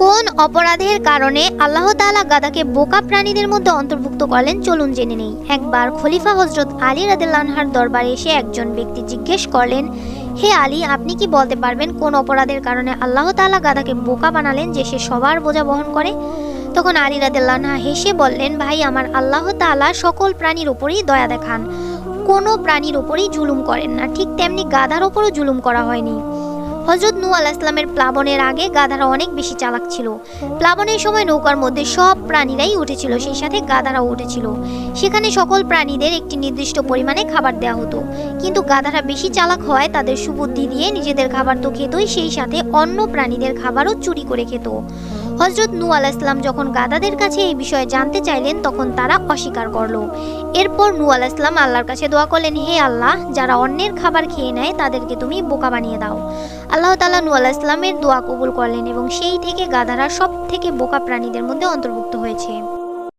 কোন অপরাধের কারণে আল্লাহ তাআলা গাদাকে বোকা প্রাণীদের মধ্যে অন্তর্ভুক্ত করলেন? চলুন জেনে নেই। একবার খলিফা হজরত আলী রাদিল্লানহার দরবারে এসে একজন ব্যক্তি জিজ্ঞেস করলেন, হে আলী, আপনি কি বলতে পারবেন কোন অপরাধের কারণে আল্লাহ তাআলা গাদাকে বোকা বানালেন যে সে সবার বোঝা বহন করে? তখন আলী রাদিল্লানহা হেসে বললেন, ভাই, আমার আল্লাহ তাআলা সকল প্রাণীর উপরেই দয়া দেখান। কোনো প্রাণীর উপরেই জুলুম করেন না। ঠিক তেমনি গাধার ওপরও জুলুম করা হয়নি। হজরত নূ আল ইসলামের প্লাবনের আগে গাধারা অনেক বেশি চালাক ছিল। প্লাবনের সময় নৌকার মধ্যে সব প্রাণীরাই উঠেছিল, সেই সাথে গাধারাও উঠেছিল। সেখানে সকল প্রাণীদের একটি নির্দিষ্ট পরিমাণে খাবার দেওয়া হতো। কিন্তু গাধারা বেশি চালাক হওয়ায় তাদের সুবুদ্ধি দিয়ে নিজেদের খাবার তো খেতই, সেই সাথে অন্য প্রাণীদের খাবারও চুরি করে খেত। হজরত নূ আলাহ ইসলাম যখন গাদাদের কাছে এই বিষয়ে জানতে চাইলেন, তখন তারা অস্বীকার করল। এরপর নু আলাহ ইসলাম আল্লাহর কাছে দোয়া করলেন, হে আল্লাহ, যারা অন্যের খাবার খেয়ে নেয়, তাদেরকে তুমি বোকা বানিয়ে দাও। আল্লাহ তালা নূ আলাহ ইসলামের দোয়া কবুল করলেন এবং সেই থেকে গাদারা সব থেকে বোকা প্রাণীদের মধ্যে অন্তর্ভুক্ত হয়েছে।